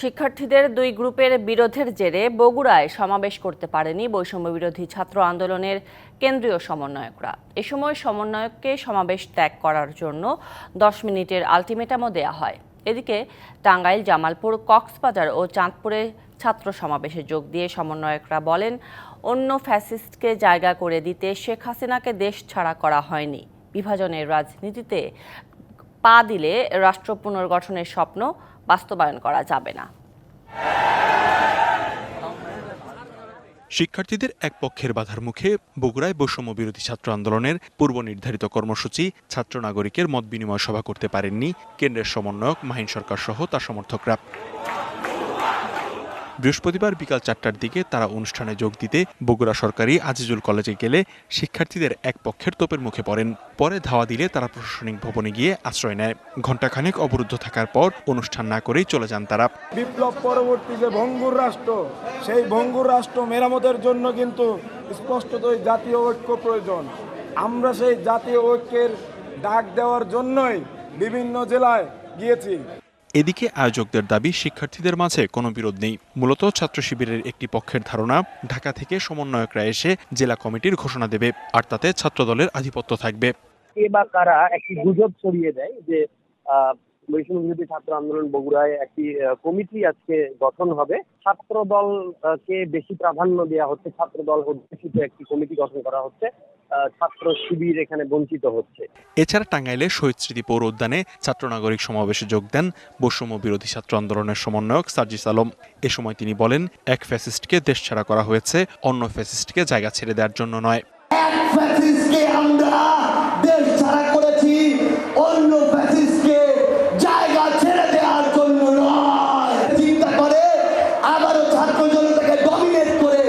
শিক্ষার্থীদের দুই গ্রুপের বিরোধের জেরে বগুড়ায় সমাবেশ করতে পারেনি বৈষম্য বিরোধী ছাত্র আন্দোলনের কেন্দ্রীয় সমন্বয়করা। এ সময় সমন্বয়ককে সমাবেশ ত্যাগ করার জন্য দশ মিনিটের আলটিমেটামও দেয়া হয়। এদিকে টাঙ্গাইল, জামালপুর, কক্সবাজার ও চাঁদপুরে ছাত্র সমাবেশে যোগ দিয়ে সমন্বয়করা বলেন, অন্য ফ্যাসিস্টকে জায়গা করে দিতে শেখ হাসিনাকে দেশ ছাড়া করা হয়নি। বিভাজনের রাজনীতিতে পা দিলে রাষ্ট্র পুনর্গঠনের স্বপ্ন বাস্তবায়ন করা যাবে না। শিক্ষার্থীদের এক পক্ষের বাধার মুখে বগুড়ায় বৈষম্য বিরোধী ছাত্র আন্দোলনের পূর্ব নির্ধারিত কর্মসূচি ছাত্র নাগরিকের মত বিনিময় সভা করতে পারেননি কেন্দ্রের সমন্বয়ক মাহিন সরকার সহ তার সমর্থকরা। বৃহস্পতিবার বিকাল চারটার দিকে তারা অনুষ্ঠানে যোগ দিতে বগুড়া সরকারি আজিজুল কলেজে গেলে শিক্ষার্থীদের এক পক্ষের তোপের মুখে পড়েন। পরে ধাওয়া দিলে তারা প্রশাসনিক ভবনে গিয়ে আশ্রয় নেয়। ঘণ্টাখানেক অবরুদ্ধ থাকার পর অনুষ্ঠান না করেই চলে যান তারা। বিপ্লব পরবর্তী যে ভঙ্গুর রাষ্ট্র, সেই ভঙ্গুর রাষ্ট্র মেরামতের জন্য কিন্তু স্পষ্টতই জাতীয় ঐক্য প্রয়োজন। আমরা সেই জাতীয় ঐক্যের ডাক দেওয়ার জন্যই বিভিন্ন জেলায় গিয়েছি। এদিকে আয়োজকদের দাবি, শিক্ষার্থীদের মাঝে কোনো বিরোধ নেই। মূলত ছাত্র শিবিরের একটি পক্ষের ধারণা, ঢাকা থেকে সমন্বয়করা এসে জেলা কমিটির ঘোষণা দেবে, আর তাতে ছাত্রদলের আধিপত্য থাকবে। এবার কারা একটি গুজব ছড়িয়ে দেয় যে বৈষম্য ছাত্র আন্দোলন বগুড়ায় একটি কমিটি আজকে গঠন হবে। ছাত্র দলকে বেশি প্রাধান্য দেওয়া হচ্ছে ছাত্র দল অধ্যুষিত একটি কমিটি গঠন করা হচ্ছে ছাত্র শিবির এখানে বঞ্চিত হচ্ছে। এছাড়া টাঙ্গাইলে শহীদ স্মৃতি পৌর উদ্যানে ছাত্র নাগরিক সমাবেশে যোগ দেন বৈষম্য বিরোধী ছাত্র আন্দোলনের সমন্বয়ক সার্জিস আলম। এ সময় তিনি বলেন, এক ফ্যাসিস্টকে দেশ ছাড়া করা হয়েছে, অন্য ফ্যাসিস্টকে জায়গা ছেড়ে দেওয়ার জন্য নয়। ছাত্র জনতাকে ডমিনেট করে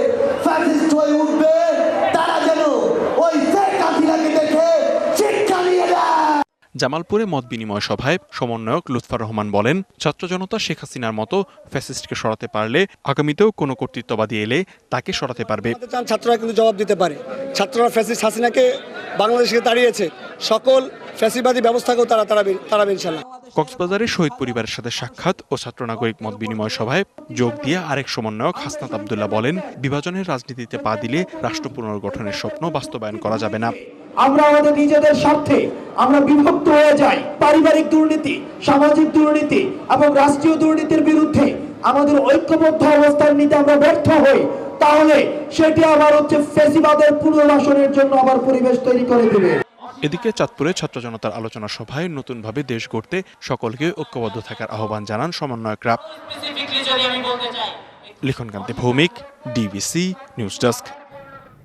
ফ্যাসিস্ট হয়ে উঠবে তারা যেন ওই শেখ হাসিনাকে দেখে শিক্ষা নিয়ে দেয় জামালপুরে মত বিনিময় সভায় সমন্বয়ক লুৎফার রহমান বলেন ছাত্র জনতা শেখ হাসিনার মতো ফ্যাসিস্টকে সরাতে পারলে আগামীতেও কোনো কর্তৃত্ববাদী এলে তাকে সরাতে পারবে। ছাত্ররা কিন্তু জবাব দিতে পারে। ছাত্ররা ফ্যাসিস্ট হাসিনাকে বাংলাদেশকে দাঁড়িয়েছে। সকল ফ্যাসিবাদী ব্যবস্থাকেও তারা তাড়াবে তাড়াবে ইনশাল্লাহ। কক্সবাজারে শহীদ পরিবারের সাথে সাক্ষাৎ ও ছাত্র নাগরিক মত বিনিময় সভায় যোগ দিয়ে আরেক সমন্বয়ক হাসনাত আবদুল্লাহ বলেন বিভাজনের রাজনীতিতে পা দিলে রাষ্ট্র পুনর্গঠনের স্বপ্ন বাস্তবায়ন করা যাবে না। আমরা আমাদের নিজেদের স্বার্থে আমরা বিভক্ত হয়ে যাই। পারিবারিক দুর্নীতি সামাজিক দুর্নীতি এবং রাষ্ট্রীয় দুর্নীতির বিরুদ্ধে আমাদের ঐক্যবদ্ধ অবস্থান নিতে আমরা ব্যর্থ হই তাহলে সেটি আবার হচ্ছে ফেসিবাদের পুনর্বাসনের জন্য আবার পরিবেশ তৈরি করে দেবে। এদিকে চাঁদপুরে ছাত্র জনতার আলোচনা সভায় নতুনভাবে দেশ গড়তে সকলকে ঐক্যবদ্ধ থাকার আহ্বান জানান সমন্বয়করা। Likhonkanti Bhowmik DBC news desk.